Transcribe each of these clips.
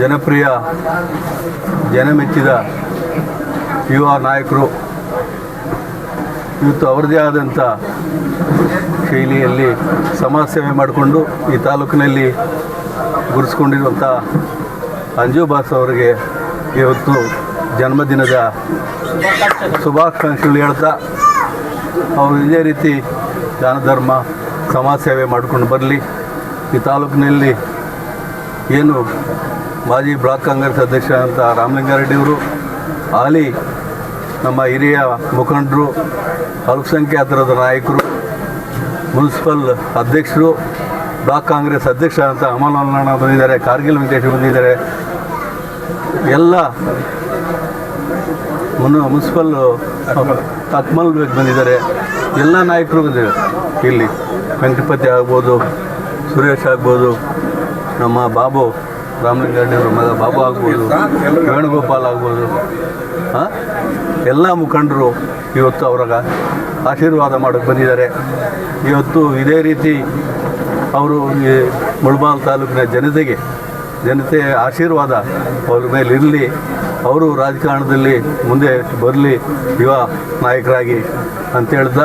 ಜನಪ್ರಿಯ, ಜನಮೆಚ್ಚಿದ ಯುವ ನಾಯಕರು. ಇವತ್ತು ಅವರದೇ ಆದಂಥ ಶೈಲಿಯಲ್ಲಿ ಸಮಾಜ ಸೇವೆ ಮಾಡಿಕೊಂಡು ಈ ತಾಲೂಕಿನಲ್ಲಿ ಗುರುಸ್ಕೊಂಡಿರುವಂಥ ಅಂಜು ಬಾಸ್ ಅವರಿಗೆ ಇವತ್ತು ಜನ್ಮದಿನದ ಶುಭಾಕಾಂಕ್ಷೆಗಳು ಹೇಳ್ತಾ ಅವರು ಇದೇ ರೀತಿ ದಾನ ಧರ್ಮ, ಸಮಾಜ ಸೇವೆ ಮಾಡಿಕೊಂಡು ಬರಲಿ. ಈ ತಾಲೂಕಿನಲ್ಲಿ ಏನು ಮಾಜಿ ಬ್ಲಾಕ್ ಕಾಂಗ್ರೆಸ್ ಅಧ್ಯಕ್ಷ ಅಂತ ರಾಮಲಿಂಗಾರೆಡ್ಡಿಯವರು ಹಾಲಿ ನಮ್ಮ ಹಿರಿಯ ಮುಖಂಡರು ಅಲ್ಪಸಂಖ್ಯಾತರದ ನಾಯಕರು, ಮುನ್ಸಿಪಲ್ ಅಧ್ಯಕ್ಷರು, ಬ್ಲಾಕ್ ಕಾಂಗ್ರೆಸ್ ಅಧ್ಯಕ್ಷ ಅಂತ ಅಮಲ್ ಬಂದಿದ್ದಾರೆ, ಕಾರ್ಗಿಲ್ ವೆಂಕಟೇಶ್ ಬಂದಿದ್ದಾರೆ. ಎಲ್ಲ ಮುನ್ನ ಮುನ್ಸಿಪಲ್ ಅಕ್ಮಲ್ ಬೇಗ್ ಬಂದಿದ್ದಾರೆ. ಎಲ್ಲ ನಾಯಕರು ಬಂದಿದ್ದಾರೆ. ಇಲ್ಲಿ ವೆಂಕಟಪತಿ ಆಗ್ಬೋದು, ಸುರೇಶ್ ಆಗ್ಬೋದು ನಮ್ಮ ಬಾಬು ರಾಮಲಿಂಗಾರೆಡ್ಡಿಯವರು ಮಗ ಬಾಬು ಆಗ್ಬೋದು, ವೇಣುಗೋಪಾಲ್ ಆಗ್ಬೋದು, ಹಾಂ? ಎಲ್ಲ ಮುಖಂಡರು ಇವತ್ತು ಅವ್ರಾಗ ಆಶೀರ್ವಾದ ಮಾಡೋಕ್ಕೆ ಬಂದಿದ್ದಾರೆ. ಇವತ್ತು ಇದೇ ರೀತಿ ಅವರು ಈ ಮುಳಬಾಲ್ ತಾಲೂಕಿನ ಜನತೆಗೆ ಜನತೆಯ ಆಶೀರ್ವಾದ ಅವ್ರ ಮೇಲೆ ಇರಲಿ, ಅವರು ರಾಜಕಾರಣದಲ್ಲಿ ಮುಂದೆ ಬರಲಿ, ಯುವ ನಾಯಕರಾಗಿ ಅಂತ ಹೇಳ್ದ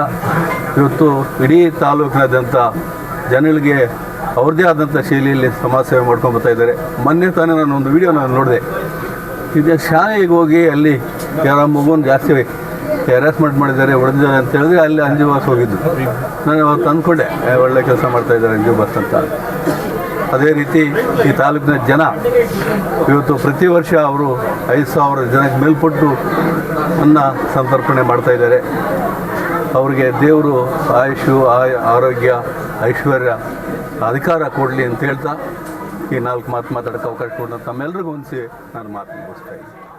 ಇವತ್ತು ಇಡೀ ತಾಲೂಕಿನಾದ್ಯಂತ ಜನಗಳಿಗೆ ಅವ್ರದ್ದೇ ಆದಂಥ ಶೈಲಿಯಲ್ಲಿ ಸಮಾಜ ಸೇವೆ ಮಾಡ್ಕೊಂಡು ಬರ್ತಾ ಇದ್ದಾರೆ. ಮೊನ್ನೆ ತಾನೇ ನಾನು ಒಂದು ವಿಡಿಯೋ ನಾನು ನೋಡಿದೆ. ಇದೆ ಶಾಲೆಗೆ ಹೋಗಿ ಅಲ್ಲಿ ಯಾರ ಮಗುವನ್ನು ಜಾಸ್ತಿ ಹ್ಯಾರಾಸ್ಮೆಂಟ್ ಮಾಡಿದ್ದಾರೆ, ಹೊಡೆದಿದ್ದಾರೆ ಅಂತ ಹೇಳಿದ್ರೆ ಅಲ್ಲಿ ಅಂಜು ಬಾಸ್ ಹೋಗಿದ್ದು. ನಾನು ಅವತ್ತು ಅಂದ್ಕೊಂಡೆ ಒಳ್ಳೆ ಕೆಲಸ ಮಾಡ್ತಾ ಇದ್ದಾರೆ ಅಂಜು ಬಾಸ್ ಅಂತ. ಅದೇ ರೀತಿ ಈ ತಾಲೂಕಿನ ಜನ ಇವತ್ತು ಪ್ರತಿ ವರ್ಷ ಅವರು ಐದು ಸಾವಿರ ಜನಕ್ಕೆ ಮೇಲ್ಪಟ್ಟು ಅನ್ನ ಸಂತರ್ಪಣೆ ಮಾಡ್ತಾ ಇದ್ದಾರೆ. ಅವರಿಗೆ ದೇವರು ಆಯುಷು, ಆಯ್, ಆರೋಗ್ಯ, ಐಶ್ವರ್ಯ, ಅಧಿಕಾರ ಕೊಡಲಿ ಅಂತ ಹೇಳ್ತಾ ಈ ನಾಲ್ಕು ಮಾತು ಮಾತಾಡೋಕ್ಕೆ ಅವಕಾಶ ಕೊಡೋದು ತಮ್ಮೆಲ್ಲರಿಗೂ ಹೊಂದಿಸಿ ನಾನು ಮಾತು ಮುಗಿಸ್ತಾ ಇದ್ದೀನಿ.